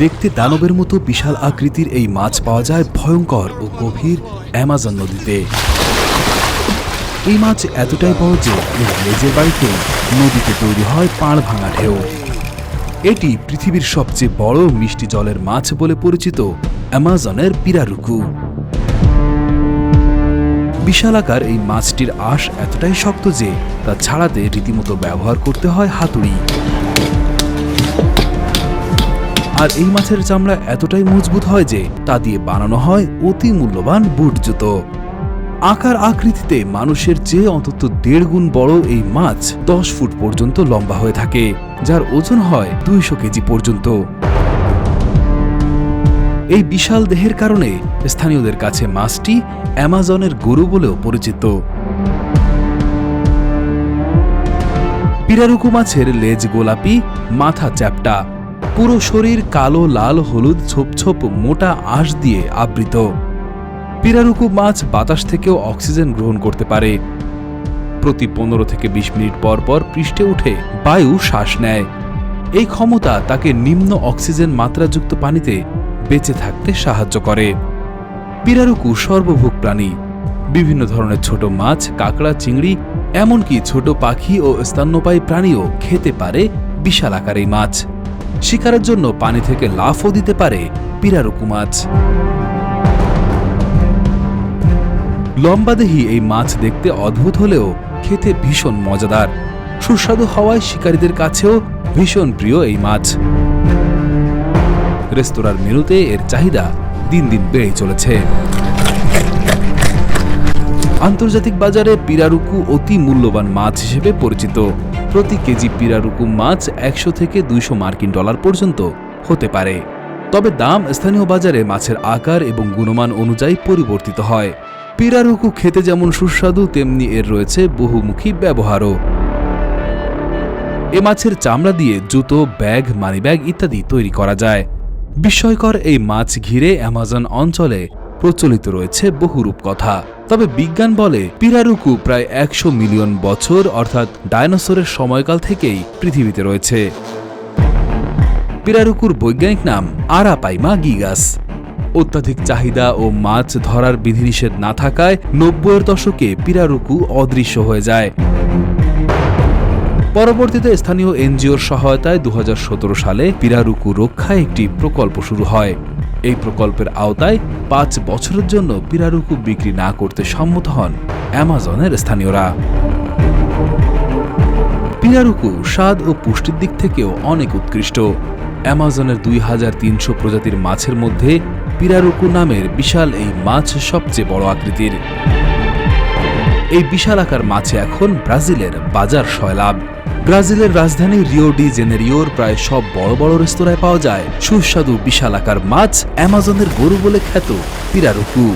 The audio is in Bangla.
দেখতে দানবের মতো বিশাল আকৃতির এই মাছ পাওয়া যায় ভয়ঙ্কর ও গভীর অ্যামাজন নদীতে। এই মাছ এতটাই বড় যে এর লেজের বাড়িতে নদীতে তৈরি হয় পাড় ভাঙা ঢেউ। এটি পৃথিবীর সবচেয়ে বড় মিষ্টি জলের মাছ বলে পরিচিত অ্যামাজনের পিরারুকু। বিশালাকার এই মাছটির আঁশ এতটাই শক্ত যে তা ছাড়াতে রীতিমতো ব্যবহার করতে হয় হাতুড়ি। আর এই মাছের চামড়া এতটাই মজবুত হয় যে তা দিয়ে বানানো হয় অতি মূল্যবান বুট জুতো। আকার আকৃতিতে মানুষের চেয়ে অন্তত দেড় গুণ বড় এই মাছ দশ ফুট পর্যন্ত লম্বা হয়ে থাকে, যার ওজন হয় দুইশো কেজি পর্যন্ত। এই বিশাল দেহের কারণে স্থানীয়দের কাছে মাছটি অ্যামাজনের গরু বলেও পরিচিত। পিরারুকু মাছের লেজ গোলাপি, মাথা চ্যাপটা। পুরো শরীর কালো, লাল, হলুদ, ছোপ ছোপ, মোটা আঁশ দিয়ে আবৃত। পিরারুকু মাছ বাতাস থেকেও অক্সিজেন গ্রহণ করতে পারে। প্রতি পনেরো থেকে বিশ মিনিট পর পর পৃষ্ঠে উঠে বায়ু শ্বাস নেয়। এই ক্ষমতা তাকে নিম্ন অক্সিজেন মাত্রাযুক্ত পানিতে বেঁচে থাকতে সাহায্য করে। পিরারুকু সর্বভোগ প্রাণী। বিভিন্ন ধরনের ছোট মাছ, কাঁকড়া, চিংড়ি, এমনকি ছোট পাখি ও স্তন্যপায়ী প্রাণীও খেতে পারে বিশাল আকার এই মাছ। শিকারের জন্য পানি থেকে লাফও দিতে পারে পিরারুকু মাছ। লম্বাদেহী এই মাছ দেখতে অদ্ভুত হলেও খেতে ভীষণ মজাদার। সুস্বাদু হওয়ায় শিকারীদের কাছেও ভীষণ প্রিয় এই মাছ। রেস্তোরাঁর মেনুতে এর চাহিদা দিন দিন বেড়েই চলেছে। আন্তর্জাতিক বাজারে পিরারুকু অতি মূল্যবান মাছ হিসেবে পরিচিত। প্রতি কেজি পিরারুকু মাছ একশো থেকে দুইশো মার্কিন ডলার পর্যন্ত হতে পারে। তবে দাম স্থানীয় বাজারে মাছের আকার এবং গুণমান অনুযায়ী পরিবর্তিত হয়। পিরারুকু খেতে যেমন সুস্বাদু, তেমনি এর রয়েছে বহুমুখী ব্যবহারও। এ মাছের চামড়া দিয়ে জুতো, ব্যাগ, মানিব্যাগ ইত্যাদি তৈরি করা যায়। বিস্ময়কর এই মাছ ঘিরে অ্যামাজন অঞ্চলে প্রচলিত রয়েছে বহু রূপকথা। তবে বিজ্ঞান বলে পিরারুকু প্রায় একশো মিলিয়ন বছর, অর্থাৎ ডায়নোসরের সময়কাল থেকেই পৃথিবীতে রয়েছে। পিরারুকুর বৈজ্ঞানিক নাম আরাপাইমা গিগাস। অত্যাধিক চাহিদা ও মাছ ধরার বিধিনিষেধ না থাকায় নব্বইয়ের দশকে পিরারুকু অদৃশ্য হয়ে যায়। পরবর্তীতে স্থানীয় এনজিওর সহায়তায় দু হাজার সতেরো সালে পিরারুকু রক্ষায় একটি প্রকল্প শুরু হয়। এই প্রকল্পের আওতায় পাঁচ বছরের জন্য পিরারুকু বিক্রি না করতে সম্মত হন অ্যামাজনের স্থানীয়রা। পিরারুকু স্বাদ ও পুষ্টির দিক থেকেও অনেক উৎকৃষ্ট। অ্যামাজনের দুই হাজার তিনশো প্রজাতির মাছের মধ্যে পিরারুকু নামের বিশাল এই মাছ সবচেয়ে বড় আকৃতির। এই বিশাল আকার মাছে এখন ব্রাজিলের বাজার সয়লাভ ব্রাজিলের রাজধানী রিও ডি জেনেরিওর প্রায় সব বড় বড় রেস্তোরাঁয় পাওয়া যায় সুস্বাদু বিশাল আকার মাছ অ্যামাজনের গরু বলে খ্যাত পিরারুকু।